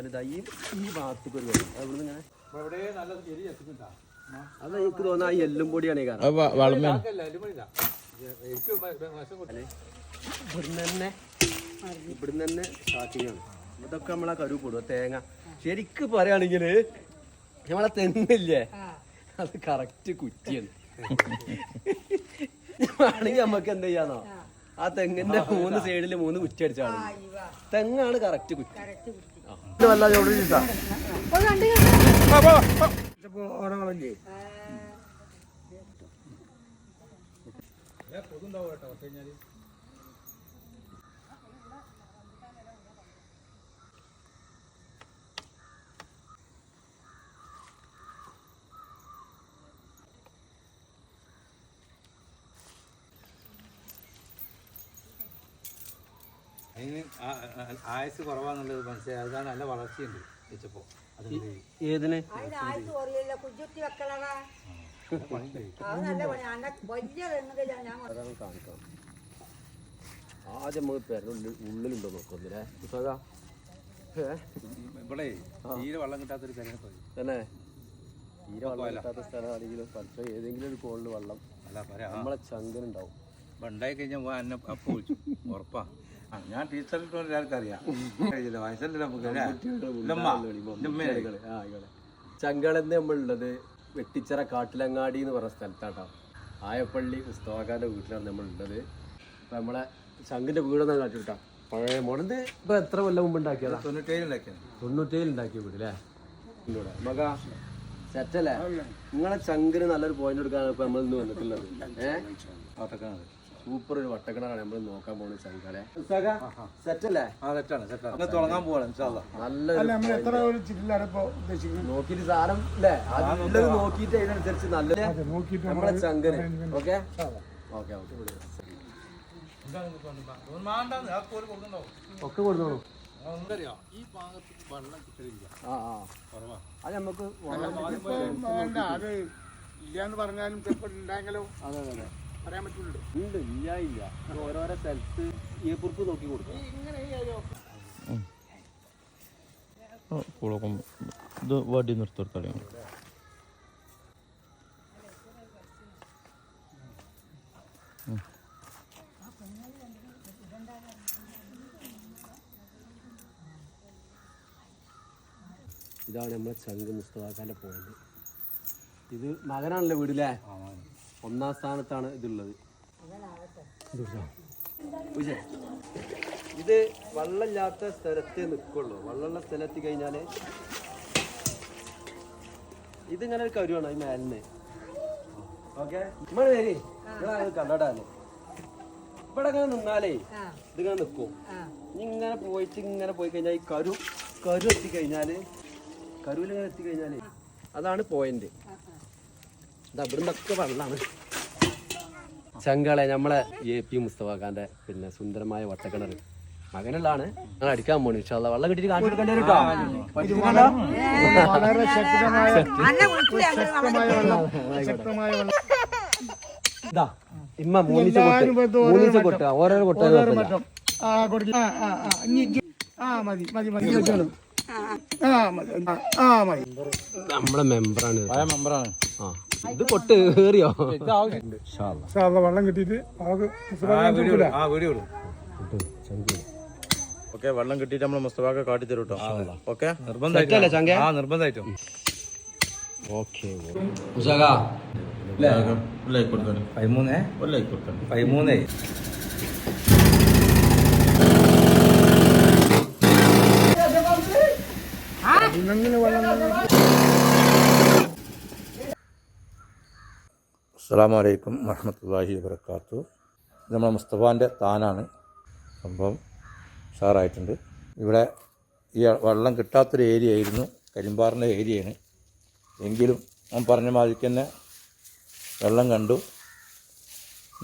ഈ ഈ ഭാഗത്തേക്ക് ഒരു ഇങ്ങനെ അത് എനിക്ക് തോന്നുന്നു ആ എല്ലും പൊടിയാണ് കാരണം ഇവിടുന്ന് തന്നെ ഇവിടുന്ന് തന്നെ ഇതൊക്കെ നമ്മളെ കരു കൂടുക തേങ്ങ ശരിക്ക് പറയുകയാണെങ്കിൽ നമ്മളെ തെന്നില്ലേ അത് കറക്റ്റ് കുറ്റിയാണ്. ആണെങ്കിൽ നമുക്ക് എന്ത് ചെയ്യാന്നോ? ആ തെങ്ങിന്റെ മൂന്ന് സൈഡിൽ മൂന്ന് കുറ്റി അടിച്ചാണ് തെങ്ങാണ് കറക്റ്റ് കുറ്റി. വല്ല അതിന് ആയുസ് കുറവാന്നുള്ളത് മനസ്സിലായി. അതാണ് നല്ല വളർച്ചയുണ്ട് വെച്ചപ്പോ അത് ഏതിന്? കുജുത്തി വെക്കണതാ. നല്ല പണി വലിയ ഞാൻ കാണിക്കാം. ആദ്യം നമുക്ക് പേരുള്ളിൽ ഉള്ളിലുണ്ടോ നോക്കുന്നില്ലേ ഇപ്പതാ ഇവിടെ തീരെ വെള്ളം കിട്ടാത്തൊരു കരയാണ് പോയി തന്നെ. തീരെ വെള്ളം കിട്ടാത്ത സ്ഥലമാണെങ്കിലും പക്ഷേ ഏതെങ്കിലും ഒരു കോളിൽ വെള്ളം അല്ല പറയാ. നമ്മളെ ചങ്കനുണ്ടാവും. ഉണ്ടായി കഴിഞ്ഞാൽ അന്നെ എന്നെ അപ്പൊ വിളിച്ചു ഉറപ്പാ. ഞാൻ ടീച്ചറിട്ട് കഴിയില്ല വയസ്സല്ലേ നമുക്ക്. ചങ്കളന്ന് നമ്മളുള്ളത് വെട്ടിച്ചിറ കാട്ടിലങ്ങാടി എന്ന് പറഞ്ഞ സ്ഥലത്താട്ടോ. ആയപ്പള്ളി ഉസ്തവാക്കാന്റെ വീട്ടിലാണ് നമ്മളുള്ളത്. ഇപ്പൊ നമ്മളെ ചങ്കിന്റെ വീടൊന്നും കാട്ടിട്ടാ പഴയ മോഡത് ഇപ്പൊ എത്ര കൊല്ലം മുമ്പ് ഉണ്ടാക്കിയതാ? തൊണ്ണൂറ്റേഴ് ഉണ്ടാക്കിയത്. തൊണ്ണൂറ്റേഴ് ഉണ്ടാക്കിയ വീട് അല്ലേ? ഇവിടെ മക സെറ്റല്ലേ നിങ്ങളെ ചങ്കിന് നല്ലൊരു പോയിന്റ് എടുക്കാനാണ് ഇപ്പൊ നമ്മൾ ഇന്ന് വന്നിട്ടുള്ളത് ഏഹ് സൂപ്പർ ഒരു വട്ടക്കിണറാണ് നമ്മൾ നോക്കാൻ പോകുന്നത് ചങ്കളെ സെറ്റല്ലേ? സെറ്റാണ് സെറ്റാണ്. തുടങ്ങാൻ പോവാണ് നല്ല നോക്കിട്ട് സാധനം അല്ലേ നല്ലത് നോക്കിയിട്ട് അതിനനുസരിച്ച് നല്ല നമ്മളെ ചങ്കന് ഓക്കെ? ഓക്കെ ഒക്കെ കൊടുത്തോളൂ. അത് നമുക്ക് ഇല്ലാന്ന് പറഞ്ഞാലും ചിലപ്പോ ഉണ്ടായെങ്കിലോ അതെ അതെ അതെ. പറയാൻ പറ്റുള്ളൂ ഉണ്ട് ഇല്ല ഇല്ല. ഓരോരോ സ്ഥലത്ത് ഈ കുറിപ്പ് നോക്കി കൊടുക്കും. കുളക്കും ഇത് വടി നിർത്തിയെടുത്തറിയാം ഇതാണ് നമ്മളെ ചങ്ക് മുസ്തഫാക്കാന്റെ പോയിന്റ് ഇത് മകനാണല്ലേ വീടില്ലേ? ഒന്നാം സ്ഥാനത്താണ് ഇതുള്ളത്. ഇത് വള്ളമില്ലാത്ത സ്ഥലത്തേ നിൽക്കുള്ളൂ. വെള്ളമുള്ള സ്ഥലത്ത് കഴിഞ്ഞാൽ ഇതിങ്ങനെ ഒരു കരുവാണ് ഈ മേലിന്. ഓക്കെ? നമ്മൾ വരി ഇവിടെ കണ്ടടാൽ ഇവിടെ ഇങ്ങനെ നിന്നാലേ ഇത് ഇതിങ്ങനെ നിൽക്കും. ഇങ്ങനെ പോയിട്ട് ഇങ്ങനെ പോയി കഴിഞ്ഞാൽ ഈ കരു കരു എത്തിക്കഴിഞ്ഞാൽ കരുവിൽ ഇങ്ങനെ എത്തിക്കഴിഞ്ഞാൽ അതാണ് പോയിന്റ് വെള്ളമാണ് ചങ്കളെ നമ്മളെ എ പി മുസ്തഫാഖാന്റെ പിന്നെ സുന്ദരമായ വട്ടക്കിണർ. മകനുള്ളതാണ്. ഞങ്ങൾ അടിക്കാൻ പോണു. ഇൻഷാല്ല വെള്ളം കിട്ടിയിട്ട് കാണിച്ചു കൊടുക്കേണ്ടി ഇമ്മ മൂന്നിച്ച കൊട്ട്. മൂന്നിച്ച ഓരോരോ മെമ്പറാണ്. മെമ്പറാണ്. ആ. ഇത് കൊട്ട് കേറിയോ? വെള്ളം കിട്ടിയിട്ട് ഓക്കെ വെള്ളം കിട്ടിയിട്ട് നമ്മൾ മുസ്തഫാക്ക കാട്ടി തരും കേട്ടോ ഓക്കെ? ചങ്കേ? ആ നിർബന്ധമായിട്ടും. ഓക്കെ കൊടുക്കണം പതിമൂന്നേ? ഒരു ലൈക്ക് കൊടുക്കണം പതിമൂന്നേ അസ്സാം വലൈക്കും വറഹമത്തല്ലാഹി വബർക്കാത്തു നമ്മളെ മുസ്തഫാന്റെ താനാണ്. സംഭവം ഉഷാറായിട്ടുണ്ട്. ഇവിടെ ഈ വെള്ളം കിട്ടാത്തൊരു ഏരിയ ആയിരുന്നു. കരിമ്പാറിന്റെ ഏരിയയാണ്. എങ്കിലും ഞാൻ പറഞ്ഞ മാതിരിക്ക് തന്നെ വെള്ളം കണ്ടു.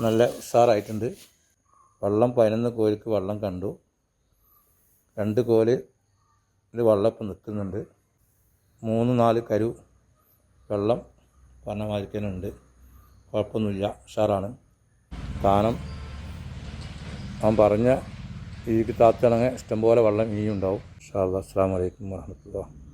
നല്ല ഉഷാറായിട്ടുണ്ട്. വെള്ളം പതിനൊന്ന് കോലിക്ക് വെള്ളം കണ്ടു. രണ്ട് കോൽ വെള്ളം ഇപ്പം നിൽക്കുന്നുണ്ട്. മൂന്ന് നാല് കരു വെള്ളം പറഞ്ഞ മാതിരിക്ക് തന്നെ ഉണ്ട്. കുഴപ്പമൊന്നുമില്ല. ഉഷാറാണ്. താനം. അവൻ പറഞ്ഞ ഈ താത്തിണങ്ങ് ഇഷ്ടംപോലെ വെള്ളം ഇനിയും ഉണ്ടാവും. അല്ലാ അസ്സാം വലൈക്കും വാഹമത്തുള്ള